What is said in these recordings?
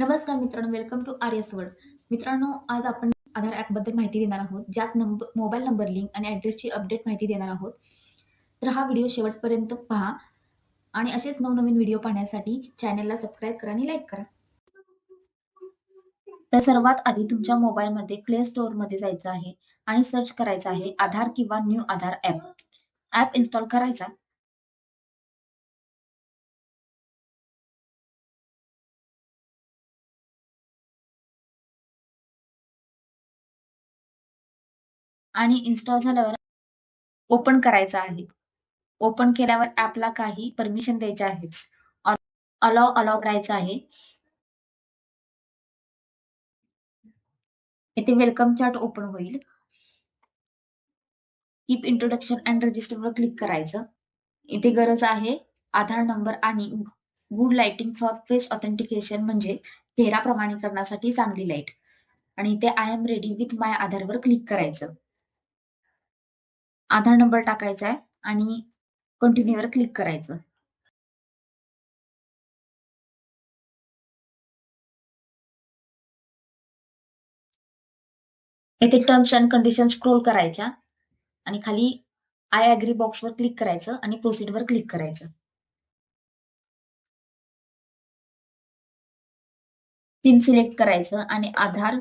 नमस्कार मित्रांनो welcome to आर्यस world मित्रांनो आज आपण आधार ॲपबद्दल माहिती देणार आहोत. ज्यात नंबर मोबाईल नंबर लिंक आणि ॲड्रेसची अपडेट माहिती देणार आहोत. तर हा व्हिडिओ शेवटपर्यंत पहा आणि असेच नवनवीन व्हिडिओ पाहण्यासाठी चॅनलला सबस्क्राईब करा आणि लाईक करा. तर सर्वात आधी तुमच्या मोबाईलमध्ये प्ले स्टोअरमध्ये जायचं आहे आणि सर्च करायचं आहे आधार किंवा new Aadhaar app app install करायचा. आणि इन्स्टॉल झाल्यावर ओपन करायचा आहे. ओपन केल्यावर ऍपला काही परमिशन द्यायचे आहे. अलाव अलाव करायचं आहे. इथे वेलकम चार्ट ओपन होईल. कीप इंट्रोडक्शन अँड रजिस्टर वर क्लिक करायचं. इथे गरज आहे आधार नंबर आणि good lighting for face authentication म्हणजे चेहरा प्रमाणीकरणासाठी चांगली लाइट आणि इथे I am ready with my Aadhaar वर क्लिक करायचं. आधार नंबर टाकायचा आहे आणि कंटिन्यू वर क्लिक करायचं. येथे टर्म्स अँड कंडिशन स्क्रोल करायच्या आणि खाली आय अग्री बॉक्सवर क्लिक करायचं आणि प्रोसिडवर क्लिक करायचं. पिन सिलेक्ट करायचं आणि आधार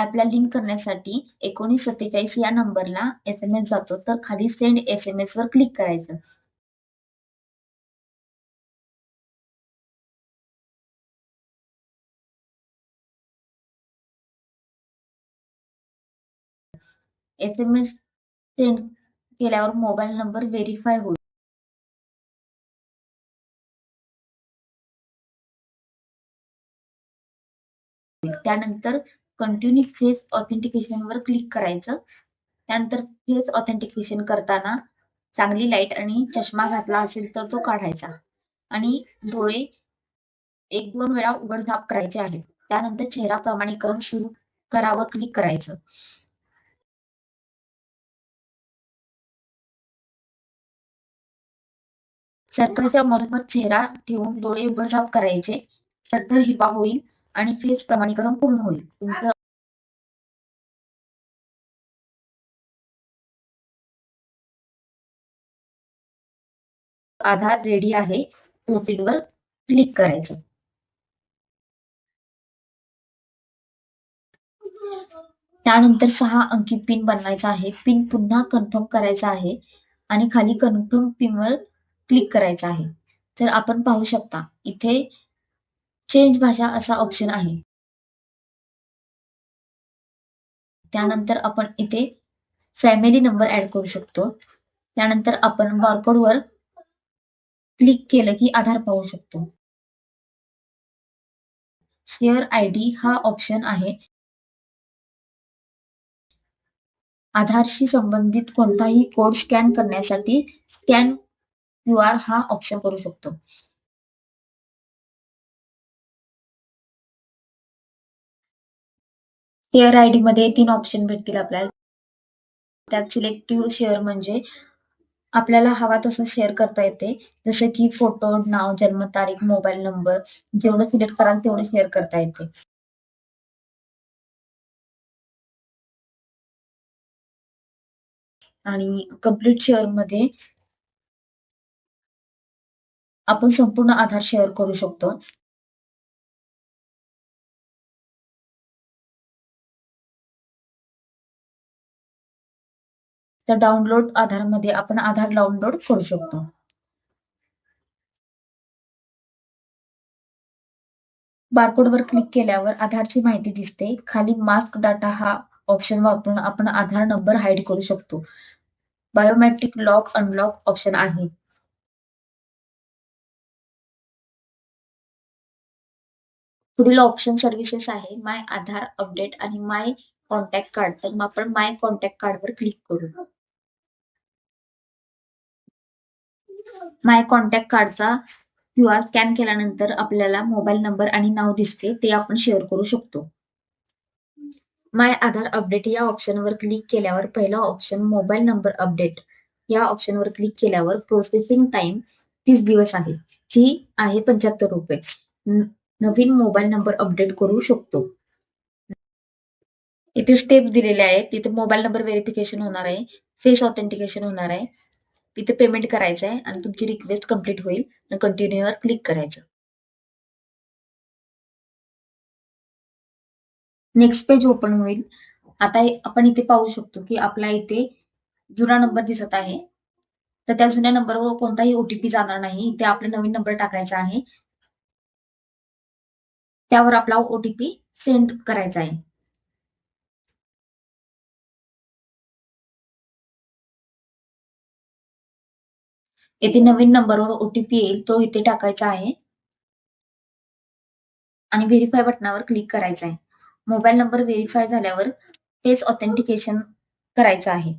ऍपला लिंक करण्यासाठी एकोणीस सत्तेचाळीस या नंबरला एस एम एस जातो. तर खाली सेंड एस एम एस वर क्लिक करायचं. एस एम एस सेंड केल्यावर मोबाईल नंबर व्हेरीफाय होईल. त्यानंतर कंटिन्यू फेस ऑथेंटिकेशन वर क्लिक करायचं. त्यानंतर फेस ऑथेंटिकेशन करताना चांगली लाइट आणि चष्मा घातला असेल तर तो काढायचा. आणि डोळे एक दोन वेळा उघडझाप करायचे आहे. त्यानंतर चेहरा प्रमाणीकरण सुरू करावं क्लिक करायचं. सर्कलच्या मधोमध चेहरा ठेवून डोळे उघडझाप करायचे. सर्कल हिरवा होईल. आणि फीज प्रमाणीकरण पूर्ण होईल. तुमचं आधार रेडी आहे प्रोसीड वर क्लिक करायचं. त्यानंतर सहा अंकी पिन बनवायचा आहे. पिन पुन्हा कन्फर्म करायचा आहे आणि खाली कन्फर्म पिन वर क्लिक करायचं आहे. तर आपण पाहू शकता इथे चेंज भाषा असा ऑप्शन आहे. त्यानंतर आपण इथे फॅमिली नंबर ऍड करू शकतो. त्यानंतर आपण बारकोडवर क्लिक केलं की आधार पाहू शकतो. शेअर आय डी हा ऑप्शन आहे. आधारशी संबंधित कोणताही कोड स्कॅन करण्यासाठी स्कॅन क्यू आर हा ऑप्शन करू शकतो. शेअर आय डी मध्ये तीन ऑप्शन भेटतील आपल्याला. त्यात सिलेक्टिव्ह शेअर म्हणजे आपल्याला हवा तसं शेअर करता येते. जसं की फोटो नाव जन्मतारीख मोबाईल नंबर जेवढं सिलेक्ट कराल तेवढं शेअर करता येते. आणि कंप्लीट शेअरमध्ये आपण संपूर्ण आधार शेअर करू शकतो. तर डाउनलोड आधारमध्ये आपण आधार डाउनलोड करू शकतो. बारकोडवर क्लिक केल्यावर आधारची माहिती दिसते. खाली मास्क डाटा हा ऑप्शन वापरून आपण आधार नंबर हाईड करू शकतो. बायोमेट्रिक लॉक अनलॉक ऑप्शन आहे. पुढील ऑप्शन सर्व्हिसेस आहे. माय आधार अपडेट आणि माय कॉन्टॅक्ट कार्ड तर मग आपण माय कॉन्टॅक्ट कार्डवर क्लिक करू. माय कॉन्टॅक्ट कार्डचा क्यू आर स्कॅन केल्यानंतर आपल्याला मोबाईल नंबर आणि नाव दिसते ते आपण शेअर करू शकतो. माय आधार अपडेट या ऑप्शनवर क्लिक केल्यावर पहिला ऑप्शन मोबाईल नंबर अपडेट या ऑप्शनवर क्लिक केल्यावर प्रोसेसिंग टाइम तीस दिवस आहे. ही आहे पंच्याहत्तर रुपये. नवीन मोबाईल नंबर अपडेट करू शकतो. इथे स्टेप दिलेले आहेत. तिथे मोबाईल नंबर व्हेरिफिकेशन होणार आहे. फेस ऑथेंटिकेशन होणार आहे. तिथे पेमेंट करायचं आहे आणि तुमची रिक्वेस्ट कंप्लीट होईल. कंटिन्यू वर क्लिक करायचं. नेक्स्ट पेज ओपन होईल. आता आपण इथे पाहू शकतो की आपला इथे जुना नंबर दिसत आहे. तर त्या जुन्या नंबरवर कोणताही ओटीपी जाणार नाही. इथे आपला नवीन नंबर टाकायचा आहे. त्यावर आपला ओटीपी सेंड करायचा आहे. येथे नवीन नंबरवर ओटीपी येईल तो इथे टाकायचा आहे. आणि व्हेरीफाय बटनावर क्लिक करायचं आहे. मोबाईल नंबर व्हेरीफाय झाल्यावर फेस ऑथेंटिकेशन करायचं आहे.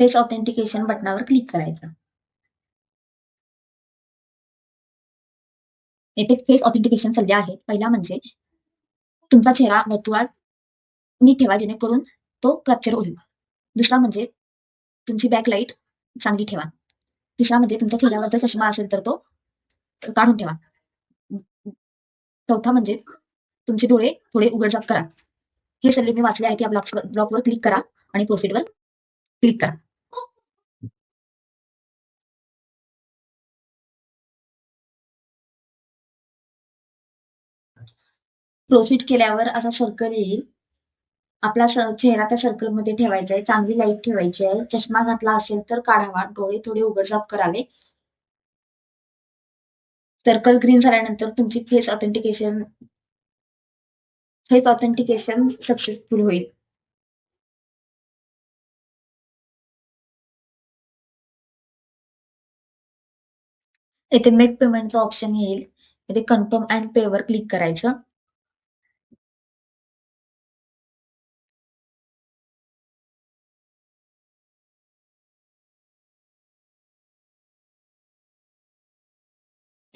फेस ऑथेंटिकेशन बटनावर क्लिक करायचं. येथे फेस ऑथेंटिकेशन सल्ले आहेत पहिला म्हणजे तुमचा चेहरा वर्तुळात नीट ठेवा जेणेकरून तो कॅप्चर होईल. दुसरा म्हणजे तुमची बॅकलाईट चांगली ठेवा. तिसरा म्हणजे तुमच्या चेहऱ्यावरचा चष्मा असेल तर तो काढून ठेवा. चौथा म्हणजे तुमचे डोळे थोडे उघडझाप करा. हे सल्ले मी वाचले आहेत या ब्लॉक ब्लॉकवर क्लिक करा आणि प्रोसीडवर क्लिक करा. प्रोसीड केल्यावर असा सर्कल येईल. आपला चेहरा त्या सर्कलमध्ये ठेवायचा आहे चांगली लाइट ठेवायची आहे. चष्मा घातला असेल तर काढावा. डोळे थोडे उघडझाप करावे. सर्कल ग्रीन झाल्यानंतर तुमची face authentication face authentication successful होईल. येथे मेक पेमेंटचा ऑप्शन येईल. इथे कन्फर्म अँड पे वर क्लिक करायचं.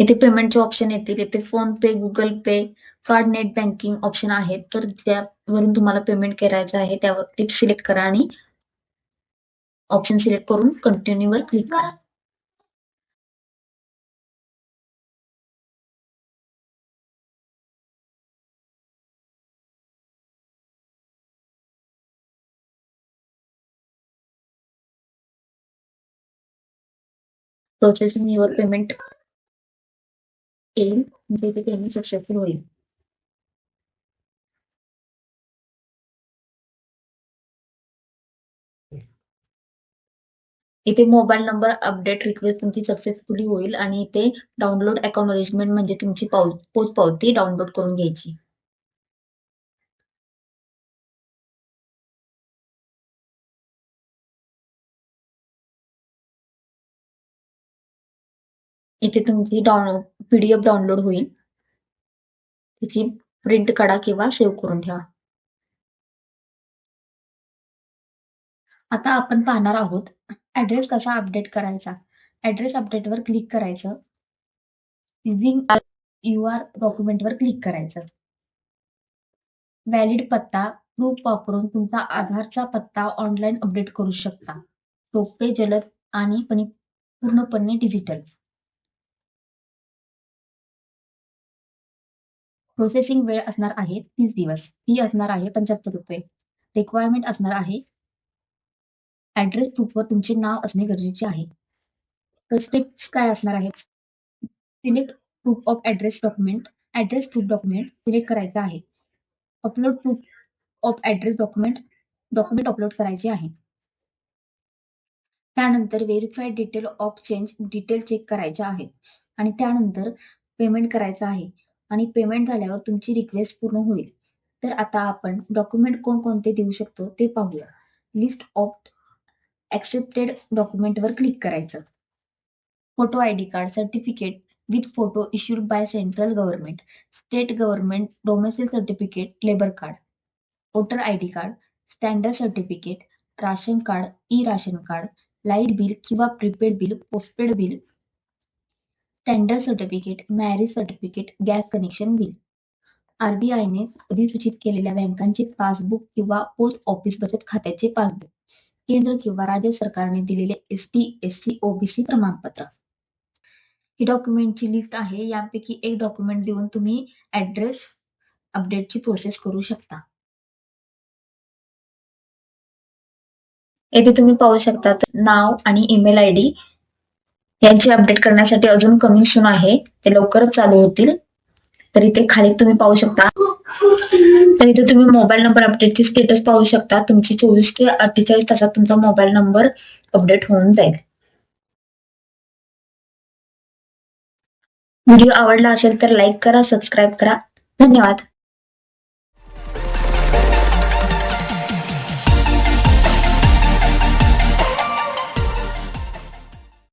इथे पेमेंटचे ऑप्शन येतील. इथे PhonePe Google Pay card net banking option आहेत. तर ज्यावरून तुम्हाला पेमेंट करायचं आहे त्यावर ते सिलेक्ट करा आणि ऑप्शन सिलेक्ट करून कंटिन्यू वर क्लिक करा. प्रोसेसिंग युअर पेमेंट येईल म्हणजे इथे पेमेंट सक्सेसफुल होईल इथे मोबाईल नंबर अपडेट रिक्वेस्ट तुमची सक्सेसफुली होईल आणि इथे डाउनलोड अकॉनॉलेजमेंट म्हणजे तुमची पाव पोच पावती डाउनलोड करून घ्यायची. इथे तुमची डाउन पीडीएफ डाउनलोड होईल. तिची प्रिंट काढा किंवा सेव्ह करून ठेवा. आता आपण पाहणार आहोत ऍड्रेस कसा अपडेट करायचा. ऍड्रेस अपडेट वर क्लिक करायचं. युझिंग यू आर डॉक्युमेंट वर क्लिक करायचं. व्हॅलिड पत्ता प्रूफ वापरून तुमचा आधारचा पत्ता ऑनलाईन अपडेट करू शकता. सोपे जलद आणि पूर्णपणे डिजिटल प्रोसेसिंग वेळ असणार आहे तीस दिवस. फी असणार आहे पंच्याहत्तर रुपये. रिक्वायरमेंट असणार आहे ऍड्रेस प्रूफवर तुमचे नाव असणे गरजेचे आहे. तर स्टेप्स काय असणार आहेत? Select proof of address document address proof document select करायचं आहे. Upload proof of address document document upload करायचे आहे. त्यानंतर verified detail of change detail check करायच्या आहेत आणि त्यानंतर पेमेंट करायचं आहे. आणि पेमेंट झाल्यावर तुमची रिक्वेस्ट पूर्ण होईल. तर आता आपण डॉक्युमेंट कोणकोणते देऊ शकतो ते पाहूया. लिस्ट ऑफ एक्सेप्टेड डॉक्युमेंटवर क्लिक करायचं. Photo I D card certificate with photo issued by central government state government domicile certificate labour card voter I D card standard certificate ration card e ration card light bill किंवा prepaid bill postpaid bill tender certificate marriage certificate gas connection bill आरबीआयने अधिसूचित केलेल्या बँकांचे passbook किंवा post office बचत खात्याचे passbook केंद्र किंवा राज्य सरकारने दिलेले S T S C OBC प्रमाणपत्र. ही डॉक्युमेंटची लिस्ट आहे यापैकी एक डॉक्युमेंट देऊन तुम्ही ऍड्रेस अपडेटची प्रोसेस करू शकता. येथे तुम्ही पाहू शकता नाव आणि ईमेल आय डी यांची अपडेट करण्यासाठी अजून कमिशन आहे. ते लवकरच चालू होतील. तर इथे खाली तुम्ही पाहू शकता. तर इथे तुम्ही मोबाईल नंबर अपडेटची स्टेटस पाहू शकता. तुमची चोवीस ते अठ्ठेचाळीस तासात तुमचा मोबाईल नंबर अपडेट होऊन जाईल. व्हिडिओ आवडला असेल तर लाईक करा सबस्क्राईब करा. धन्यवाद.